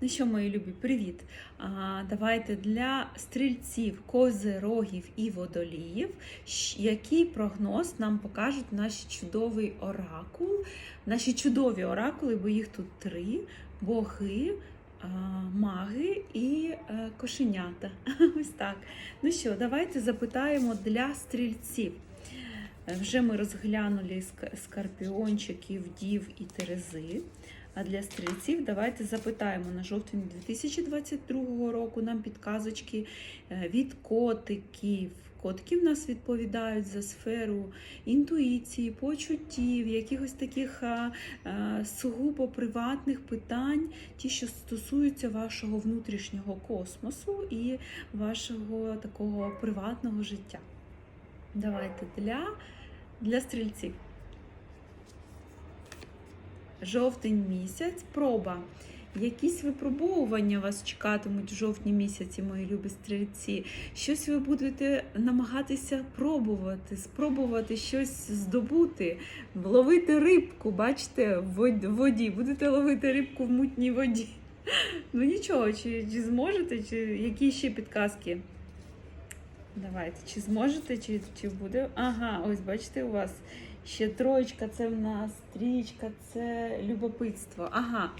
Ну що, мої любі, привіт! А, давайте для стрільців, козирогів і водоліїв, який прогноз нам покажуть наші чудовий оракул, наші чудові оракули, бо їх тут три: боги, а, маги і е, кошенята. Ось так. Ну що, давайте запитаємо для стрільців. Вже ми розглянули скорпіончиків, дів і терези. А для стрільців давайте запитаємо на жовтень 2022 року нам підказочки е, від котиків. Котики в нас відповідають за сферу інтуїції, почуттів, якихось таких а, а, сугубо приватних питань, ті, що стосуються вашого внутрішнього космосу і вашого такого приватного життя. Давайте для, для стрільців. Жовтень місяць, проба. Якісь випробовування вас чекатимуть в жовтні місяці, мої любі стрільці. Щось ви будете намагатися пробувати, спробувати щось здобути, ловити рибку, бачите, в воді. Будете ловити рибку в мутній воді. Ну нічого, чи, чи зможете, чи які ще підказки? Давайте, чи зможете, чи, чи буде. Ага, ось бачите, у вас ще троєчка, це в нас стрічка, це любопитство. Ага.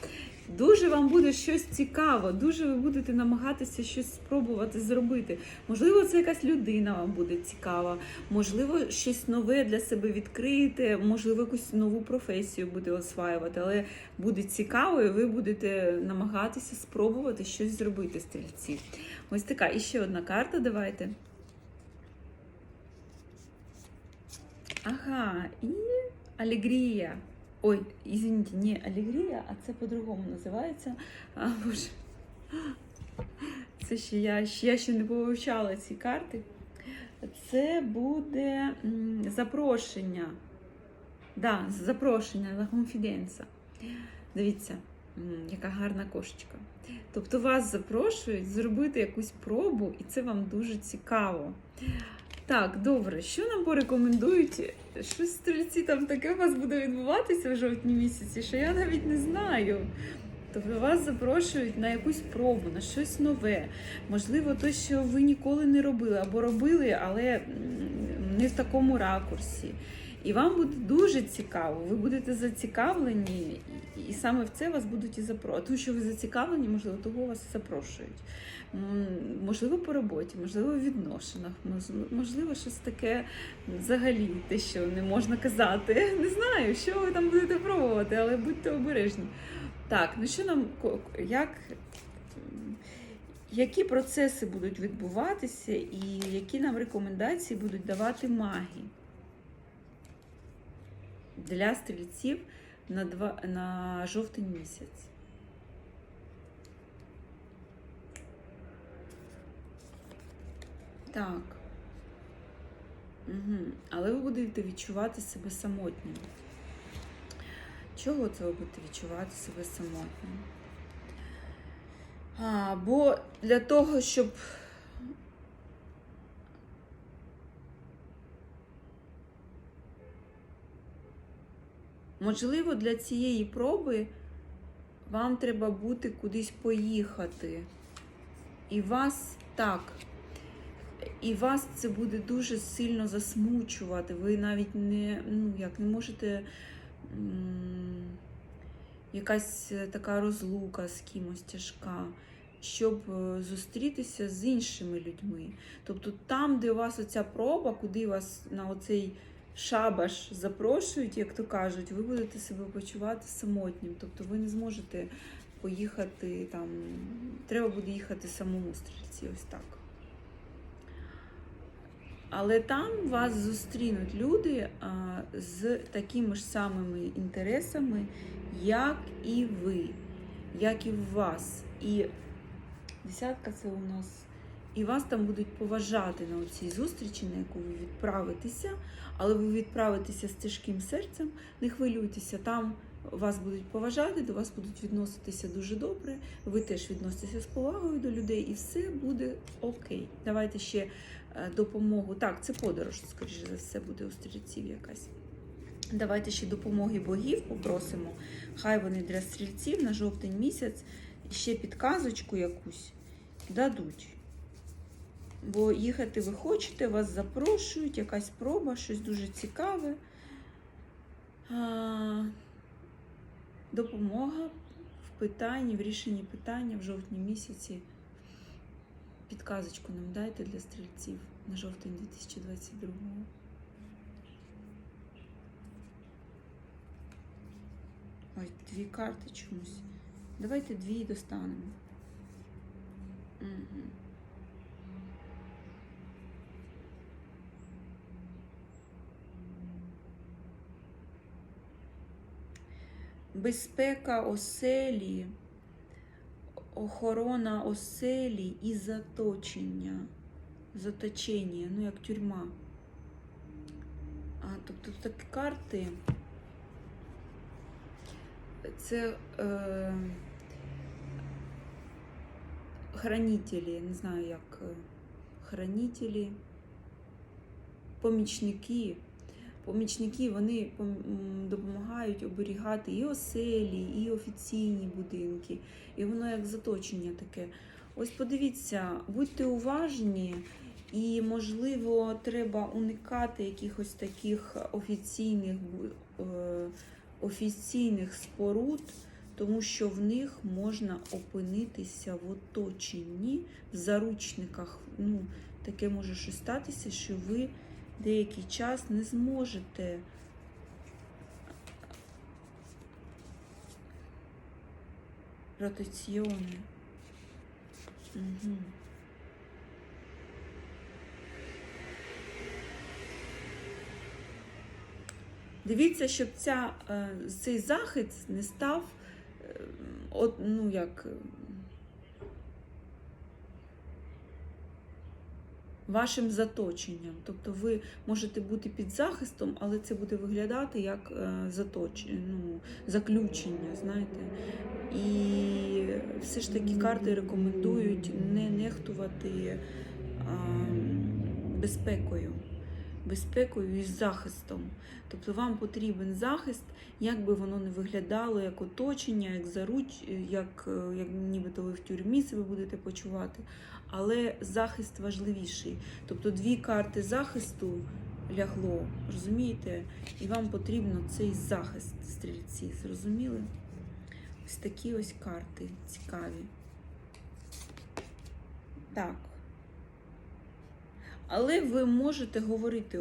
Дуже вам буде щось цікаво, дуже ви будете намагатися щось спробувати зробити. Можливо, це якась людина вам буде цікава, можливо, щось нове для себе відкриєте, можливо, якусь нову професію буде осваювати, але буде цікаво, і ви будете намагатися спробувати щось зробити, стрільці. Ось така. І ще одна карта, давайте. Ага, і алегрія. Ой, извините, не алегрія, а це по-другому називається. А, боже. Це ще я, я ще не повивчала ці карти. Це буде запрошення. Да, запрошення на конфіденса. Дивіться, яка гарна кошечка. Тобто вас запрошують зробити якусь пробу, і це вам дуже цікаво. Так, добре, що нам порекомендують? Щось стрільці там таке у вас буде відбуватися в жовтні місяці, що я навіть не знаю. Тобто вас запрошують на якусь пробу, на щось нове. Можливо, то, що ви ніколи не робили, або робили, але не в такому ракурсі. І вам буде дуже цікаво, ви будете зацікавлені, і, саме в це вас будуть і запрошувати. Тому що ви зацікавлені, можливо, того вас запрошують. Можливо, по роботі, можливо, в відношеннях, можливо, щось таке взагалі, те, що не можна казати. Не знаю, що ви там будете пробувати, але будьте обережні. Так, ну що нам як, які процеси будуть відбуватися і які нам рекомендації будуть давати маги для стрільців на, два, на жовтень місяць? Так. Угу. Але ви будете відчувати себе самотнім. Чого це ви будете відчувати себе самотнім? А, бо для того, щоб можливо для цієї проби вам треба буде кудись поїхати. І вас так. І вас це буде дуже сильно засмучувати. Ви навіть не, ну, як, не можете. м, Якась така розлука з кимось тяжка, щоб е, зустрітися з іншими людьми. Тобто там, де у вас оця проба, куди вас на оцей шабаш запрошують, як то кажуть, ви будете себе почувати самотнім. Тобто ви не зможете поїхати там. Треба буде їхати самому стрільці, ось так. Але там вас зустрінуть люди а, з такими ж самими інтересами, як і ви, як і в вас. І десятка це у нас. І вас там будуть поважати на цій зустрічі, на яку ви відправитеся, але ви відправитеся з тяжким серцем, не хвилюйтеся, там вас будуть поважати, до вас будуть відноситися дуже добре, ви теж відноситеся з повагою до людей, і все буде окей. Давайте ще е, допомогу. Так, це подорож, скоріше за все, буде у стрільців якась. Давайте ще допомоги богів попросимо. Хай вони для стрільців на жовтень місяць ще підказочку якусь дадуть. Бо їхати ви хочете, вас запрошують, якась проба, щось дуже цікаве. Допомога в питанні, в рішенні питання в жовтні місяці. Підказочку нам дайте для стрільців на жовтень 2022 Ой, дві карти чомусь. Давайте дві достанемо. Угу. Безпека оселі, охорона оселі і заточення. Заточення, ну як тюрма. А, тобто такі карти. Це е, хранителі, не знаю як е, хранителі, помічники. Помічники вони допомагають оберігати і оселі, і офіційні будинки. І воно як заточення таке. Ось подивіться, будьте уважні, і, можливо, треба уникати якихось таких офіційних, е, офіційних споруд, тому що в них можна опинитися в оточенні, в заручниках. Ну, таке може щось статися, що ви деякий час не зможете ротаціони. Угу. Дивіться, щоб ця, е, цей захист не став е, ну, як, вашим заточенням. Тобто ви можете бути під захистом, але це буде виглядати як е, заточення, ну, заключення, знаєте. І все ж таки карти рекомендують не нехтувати а, безпекою. Безпекою і захистом. Тобто вам потрібен захист, як би воно не виглядало, як оточення, як заруч, як, е, як нібито ви в тюрмі себе будете почувати. Але захист важливіший. Тобто дві карти захисту лягло, розумієте? І вам потрібно цей захист стрільці. Зрозуміли? Ось такі ось карти цікаві. Так. Але ви можете говорити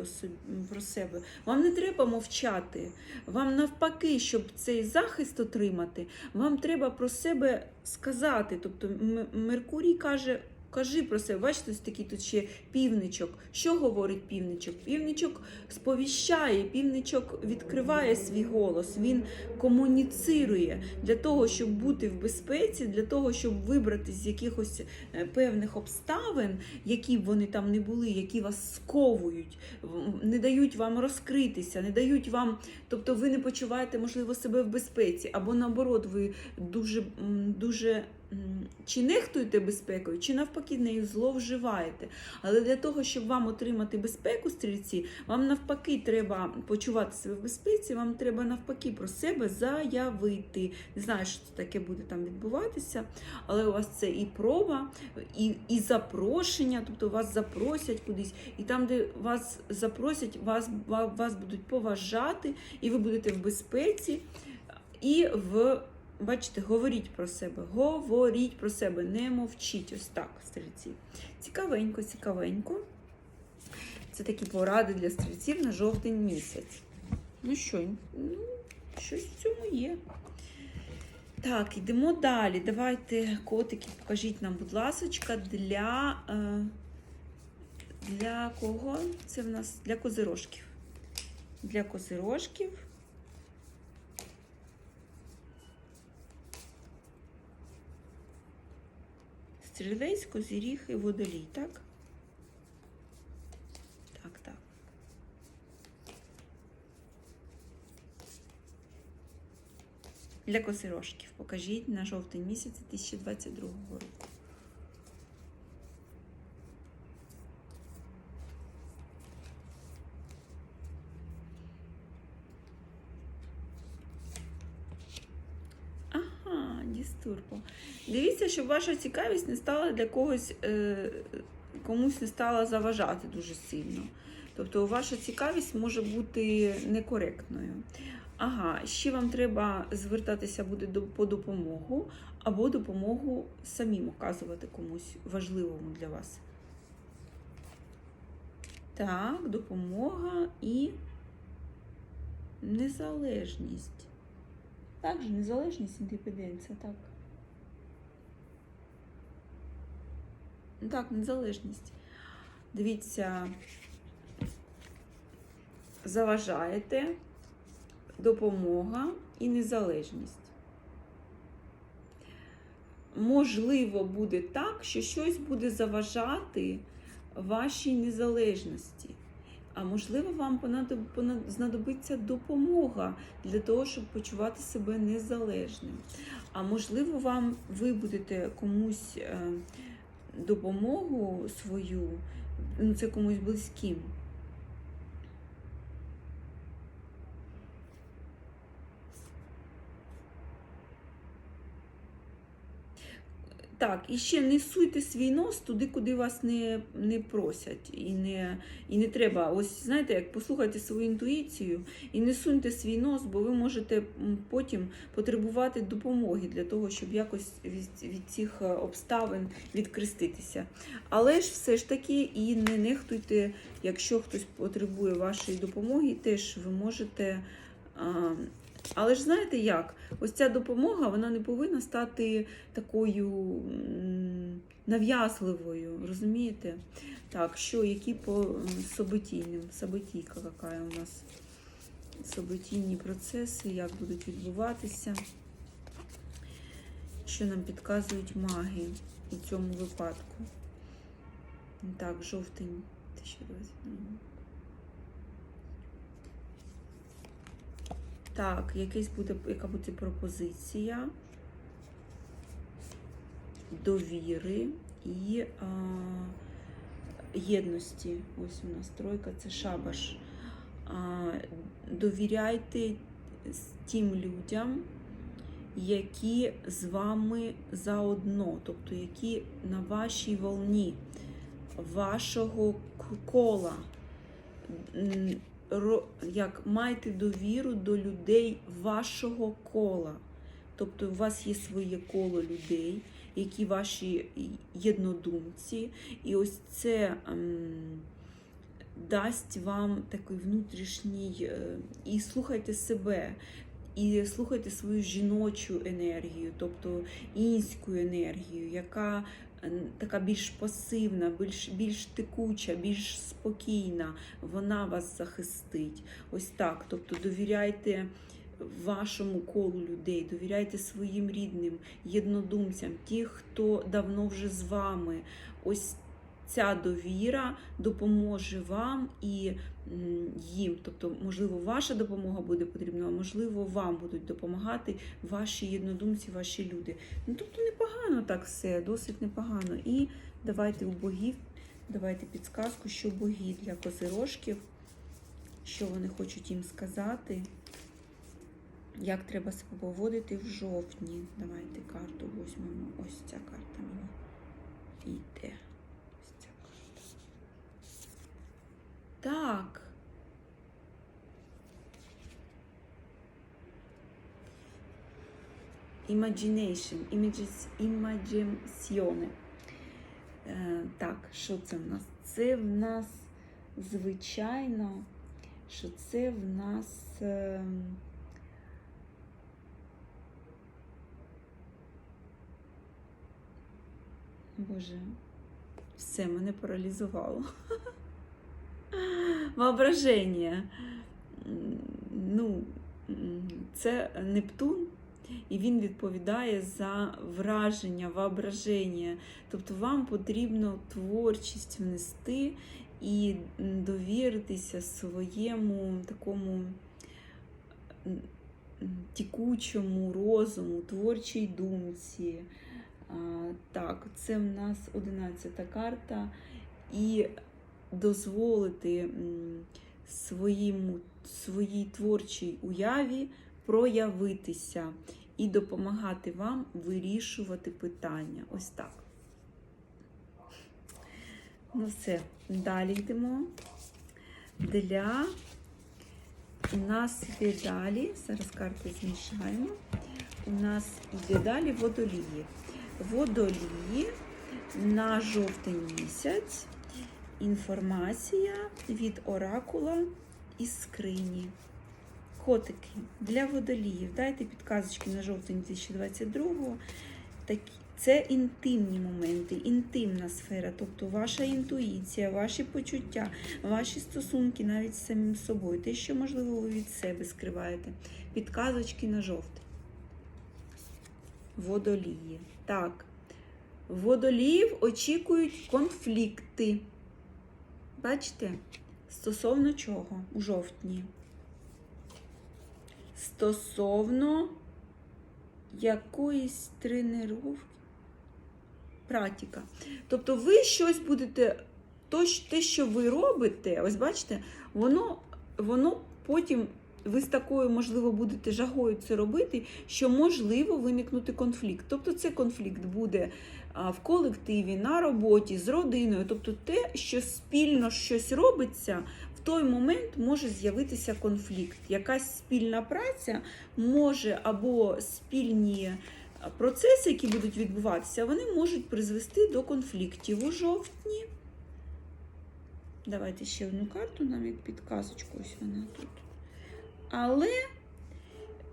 про себе. Вам не треба мовчати. Вам навпаки, щоб цей захист отримати, вам треба про себе сказати. Тобто Меркурій каже. Кажи про себе, бачите, ось такий тут ще півничок. Що говорить півничок? Півничок сповіщає, півничок відкриває свій голос, він комуніцирує для того, щоб бути в безпеці, для того, щоб вибрати з якихось е, певних обставин, які б вони там не були, які вас сковують, не дають вам розкритися, не дають вам, тобто ви не почуваєте, можливо, себе в безпеці, або наоборот, ви дуже, дуже чи нехтуєте безпекою, чи навпаки нею зловживаєте. Але для того, щоб вам отримати безпеку, стрільці, вам навпаки треба почувати себе в безпеці, вам треба навпаки про себе заявити. Не знаю, що це таке буде там відбуватися, але у вас це і проба, і, і запрошення, тобто вас запросять кудись, і там, де вас запросять, вас, вас будуть поважати, і ви будете в безпеці. І в бачите, говоріть про себе, говоріть про себе, не мовчіть. Ось так, стрільці. Цікавенько, цікавенько. Це такі поради для стрільців на жовтень місяць. Ну що, ну, щось в цьому є. Так, йдемо далі. Давайте, котики, покажіть нам, будь ласочка, для, е, для кого? Це в нас для козирожків. Для козирожків. Стрілець, козиріг і водолій, так? Так, так. Для косирожків покажіть на жовтень місяць 2022 року. Турбо. Дивіться, щоб ваша цікавість не стала для когось, е, комусь не стала заважати дуже сильно. Тобто ваша цікавість може бути некоректною. Ага, ще вам треба звертатися буде до, по допомогу або допомогу самим оказувати комусь важливому для вас. Так, допомога і незалежність. Так же, незалежність, індепенденція, так. Так, незалежність. Дивіться, заважаєте, допомога і незалежність. Можливо, буде так, що щось буде заважати вашій незалежності. А можливо, вам знадобиться допомога для того, щоб почувати себе незалежним. А можливо, вам ви будете комусь е, допомогу свою, ну це комусь близьким. Так, і ще не суйте свій нос туди, куди вас не, не просять. І не, і не треба. Ось знаєте, як послухайте свою інтуїцію і не суньте свій нос, бо ви можете потім потребувати допомоги для того, щоб якось від, від цих е, обставин відкреститися. Але ж все ж таки і не нехтуйте, якщо хтось потребує вашої допомоги, теж ви можете. А, але ж знаєте як? Ось ця допомога вона не повинна стати такою м, нав'язливою, розумієте? Так, що, які по м, событійним, событійка яка у нас событійні процеси, як будуть відбуватися, що нам підказують маги у цьому випадку. Так, жовтень 2022. Так, якась буде, яка буде пропозиція довіри і а, єдності. Ось у нас тройка, це шабаш. А, довіряйте тим людям, які з вами заодно, тобто які на вашій волні, вашого кола. Як майте довіру до людей вашого кола. Тобто у вас є своє коло людей, які ваші єднодумці, і ось це ем, дасть вам такий внутрішній. е, і слухайте себе. І слухайте свою жіночу енергію, тобто інську енергію, яка така більш пасивна, більш, більш текуча, більш спокійна, вона вас захистить. Ось так. Тобто довіряйте вашому колу людей, довіряйте своїм рідним, єднодумцям, ті, хто давно вже з вами. Ось ця довіра допоможе вам і їм. Тобто, можливо, ваша допомога буде потрібна, а можливо, вам будуть допомагати ваші єднодумці, ваші люди. Ну, тобто непогано так все, досить непогано. І давайте у богів, давайте підсказку, що боги для козирожків, що вони хочуть їм сказати. Як треба себе поводити в жовтні? Давайте карту візьмемо. Ось ця карта мені йде. Ось ця карта. Так. Imagination, images, immaginazione. Е, так, що це в нас? Це в нас, звичайно, що це в нас. Е, Боже, все мене паралізувало. Воображення. Ну, це Нептун, і він відповідає за враження, воображення. Тобто вам потрібно творчість внести і довіритися своєму такому тікучому розуму, творчій думці. Так, це в нас 11 карта. І дозволити своїм, своїй творчій уяві проявитися. і допомагати вам вирішувати питання. Ось так. Ну все, далі йдемо. Для у нас йде далі, зараз карти змішаємо. У нас йде далі водолії. Водолії на жовтень місяць. Інформація від оракула із скрині. Котики для водоліїв. Дайте підказочки на жовтень 2022-го. Такі. Це інтимні моменти, інтимна сфера, тобто ваша інтуїція, ваші почуття, ваші стосунки навіть з самим собою, те, що, можливо, ви від себе скриваєте. Підказочки на жовтень. Водолії. Так. Водоліїв очікують конфлікти. Бачите? Стосовно чого у жовтні? Стосовно якоїсь тренировки. Практика. Тобто ви щось будете, те, що ви робите, ось бачите, воно, воно потім ви з такою, можливо, будете жагою це робити, що можливо виникнути конфлікт. Тобто це конфлікт буде в колективі, на роботі, з родиною. Тобто те, що спільно щось робиться, той момент може з'явитися конфлікт. Якась спільна праця може або спільні процеси, які будуть відбуватися, вони можуть призвести до конфліктів у жовтні. Давайте ще одну карту, як підказочку, ось вона тут. Але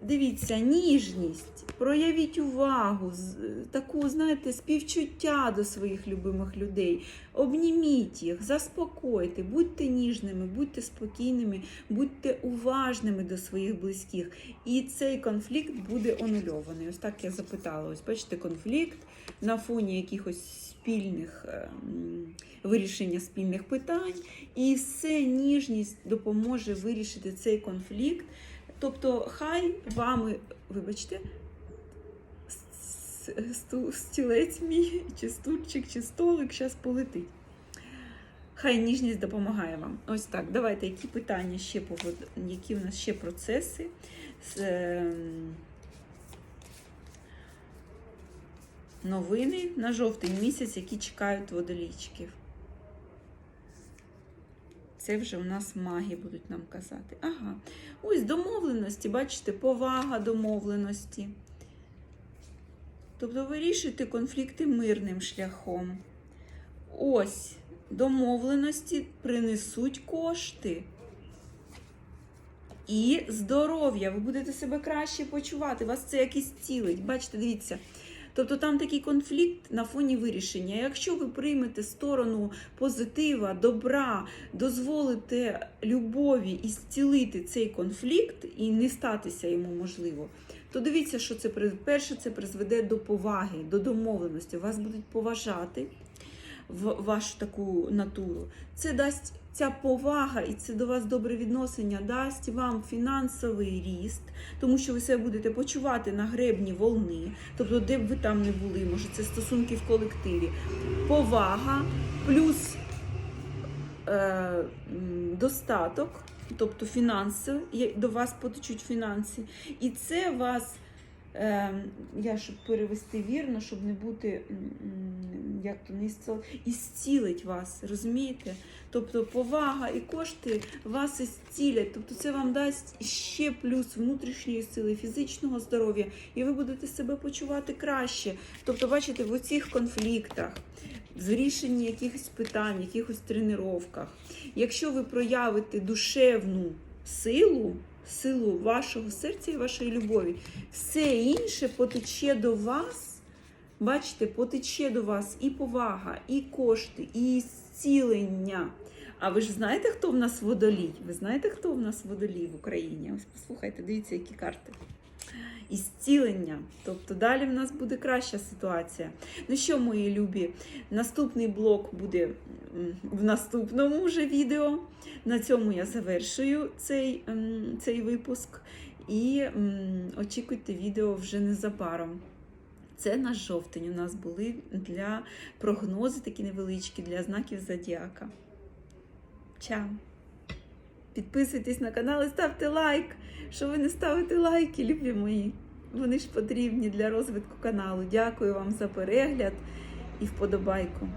дивіться, ніжність, проявіть увагу, таку, знаєте, співчуття до своїх любимих людей. Обніміть їх, заспокойте, будьте ніжними, будьте спокійними, будьте уважними до своїх близьких. І цей конфлікт буде анульований. Ось так я запитала. Ось бачите, конфлікт на фоні якихось спільних е, вирішення спільних питань. І все ніжність допоможе вирішити цей конфлікт. Тобто, хай вами, вибачте, стілець мій, чи стульчик, чи столик зараз полетить. Хай ніжність допомагає вам. Ось так. Давайте, які питання ще по вод- які в нас ще процеси. Ем, новини на жовтий місяць, які чекають водолійчиків. Це вже у нас маги будуть нам казати. Ага. Ось домовленості, бачите, повага домовленості. Тобто вирішуйте конфлікти мирним шляхом. Ось домовленості принесуть кошти. І здоров'я. Ви будете себе краще почувати. Вас це якось цілить. Бачите, дивіться. Тобто там такий конфлікт на фоні вирішення. Якщо ви приймете сторону позитива, добра, дозволите любові і зцілити цей конфлікт і не статися йому можливо, то дивіться, що це перше, це призведе до поваги, до домовленості. Вас будуть поважати в вашу таку натуру. Це дасть ця повага і це до вас добре відношення дасть вам фінансовий ріст, тому що ви себе будете почувати на гребні волни, тобто, де б ви там не були, може це стосунки в колективі. Повага плюс е, достаток, тобто фінанси, до вас потечуть фінанси. І це вас, я щоб перевести вірно, щоб не бути як то не і зцілить вас, розумієте? Тобто повага і кошти вас зцілять. Тобто це вам дасть ще плюс внутрішньої сили, фізичного здоров'я, і ви будете себе почувати краще. Тобто, бачите, в оцих конфліктах, в рішенні якихось питань, якихось тренуваннях, якщо ви проявите душевну силу, силу вашого серця і вашої любові, все інше потече до вас. Бачите, потече до вас і повага, і кошти, і зцілення. А ви ж знаєте, хто в нас водолій? Ви знаєте, хто в нас водолій в Україні? Ось послухайте, дивіться, які карти. І зцілення. Тобто далі в нас буде краща ситуація. Ну що, мої любі, наступний блок буде в наступному вже відео. На цьому я завершую цей, цей випуск. І очікуйте відео вже незабаром. Це наш жовтень. У нас були для прогнози такі невеличкі для знаків зодіака. Чао! Підписуйтесь на канал і ставте лайк. Що ви не ставите лайки, любі мої. Вони ж потрібні для розвитку каналу. Дякую вам за перегляд і вподобайку.